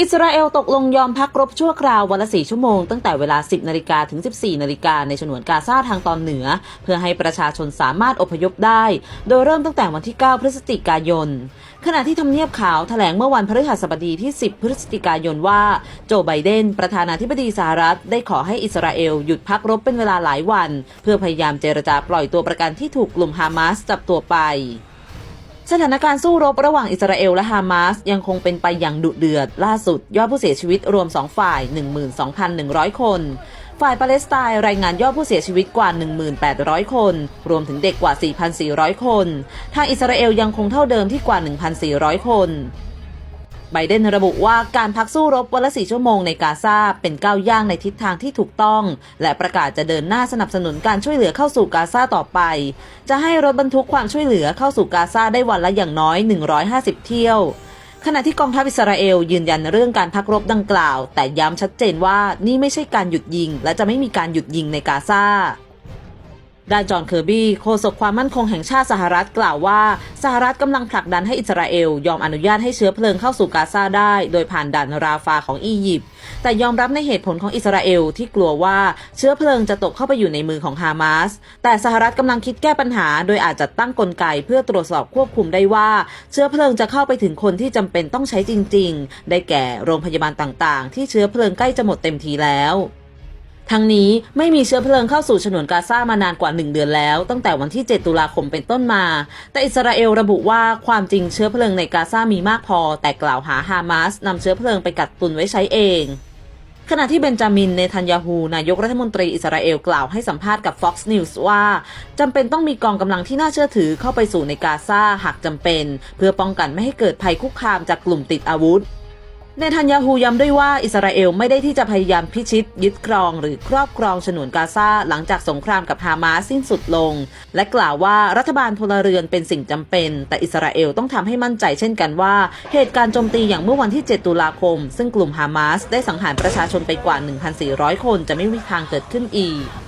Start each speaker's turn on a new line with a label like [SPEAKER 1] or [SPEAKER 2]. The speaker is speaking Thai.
[SPEAKER 1] อิสราเอลตกลงยอมพักรบชั่วคราววันละ4ชั่วโมงตั้งแต่เวลา 10 นาฬิกาถึง 14 นาฬิกาในฉนวนกาซาทางตอนเหนือ เพื่อให้ประชาชนสามารถอพยพได้ โดยเริ่มตั้งแต่วันที่ 9 พฤศจิกายน ขณะที่ทำเนียบขาวแถลงเมื่อวันพฤหัสบดีที่ 10 พฤศจิกายนว่า โจไบเดน ประธานาธิบดีสหรัฐ ได้ขอให้อิสราเอลหยุดพักรบเป็นเวลาหลายวัน เพื่อพยายามเจรจาปล่อยตัวประกันที่ถูกกลุ่มฮามาสจับตัวไป สถานการณ์สู้รบระหว่างอิสราเอลและฮามาสยังคงเป็นไปอย่างดุเดือด ล่าสุด ยอดผู้เสียชีวิตรวม 2 ฝ่าย 12,100 คน ฝ่ายปาเลสไตน์รายงานยอดผู้เสียชีวิตกว่า 1,800 คน รวมถึงเด็กกว่า 4,400 คน ทางอิสราเอลยังคงเท่าเดิมที่กว่า 1,400 คน ไบเดนระบุว่าการพักสู้รบวันละสี่ชั่วโมงในกาซาเป็นก้าวย่างในทิศทางที่ถูกต้อง และประกาศจะเดินหน้าสนับสนุนการช่วยเหลือเข้าสู่กาซาต่อไป จะให้รถบรรทุกความช่วยเหลือเข้าสู่กาซาได้วันละอย่างน้อย 150 เที่ยวขณะที่กองทัพอิสราเอลยืนยันเรื่องการพักรบดังกล่าว แต่ย้ำชัดเจนว่านี่ไม่ใช่การหยุดยิง และจะไม่มีการหยุดยิงในกาซา ด้านจอห์นเคอร์บี้โฆษกความมั่นคงแห่งชาติสหรัฐกล่าวว่า สหรัฐกำลังผลักดันให้อิสราเอล ยอมอนุญาตให้เชื้อเพลิงเข้าสู่กาซาได้ โดยผ่านด่านราฟาของอียิปต์แต่ยอมรับในเหตุผลของอิสราเอลที่กลัวว่าเชื้อเพลิงจะตกเข้าไปอยู่ในมือของฮามาสแต่สหรัฐกำลังคิดแก้ปัญหา โดยอาจจะตั้งกลไกเพื่อตรวจสอบควบคุมได้ว่า เชื้อเพลิงจะเข้าไปถึงคนที่จำเป็นต้องใช้จริง ๆ ได้แก่โรงพยาบาลต่างๆ ที่เชื้อเพลิงใกล้จะหมดเต็มทีแล้ว ทั้งนี้ไม่มีเชื้อเพลิงเข้าสู่ฉนวนกาซามานานกว่า 1 เดือนแล้ว ตั้งแต่วันที่ 7 ตุลาคมเป็นต้นมา แต่อิสราเอลระบุว่าความจริงเชื้อเพลิงในกาซามีมากพอ แต่กล่าวหาฮามาสนำเชื้อเพลิงไปกักตุนไว้ใช้เองขณะที่เบนจามิน เนทันยาฮู นายกรัฐมนตรีอิสราเอลกล่าวให้สัมภาษณ์กับ Fox News ว่าจำเป็นต้องมีกองกำลังที่น่าเชื่อถือเข้าไปสู่ในกาซาหากจำเป็น เพื่อป้องกันไม่ให้เกิดภัยคุกคามจากกลุ่มติดอาวุธ เนทันยาฮูย้ำด้วยว่าอิสราเอลไม่ได้ที่จะพยายามพิชิต ยึดครองหรือครอบครองฉนวนกาซาหลังจากสงครามกับฮามาสสิ้นสุดลง และกล่าวว่ารัฐบาลพลเรือนเป็นสิ่งจำเป็น แต่อิสราเอลต้องทำให้มั่นใจเช่นกันว่า เหตุการณ์โจมตีอย่างเมื่อวันที่ 7 ตุลาคม ซึ่งกลุ่มฮามาสได้สังหารประชาชนไปกว่า 1,400 คนจะไม่มีทางเกิดขึ้นอีก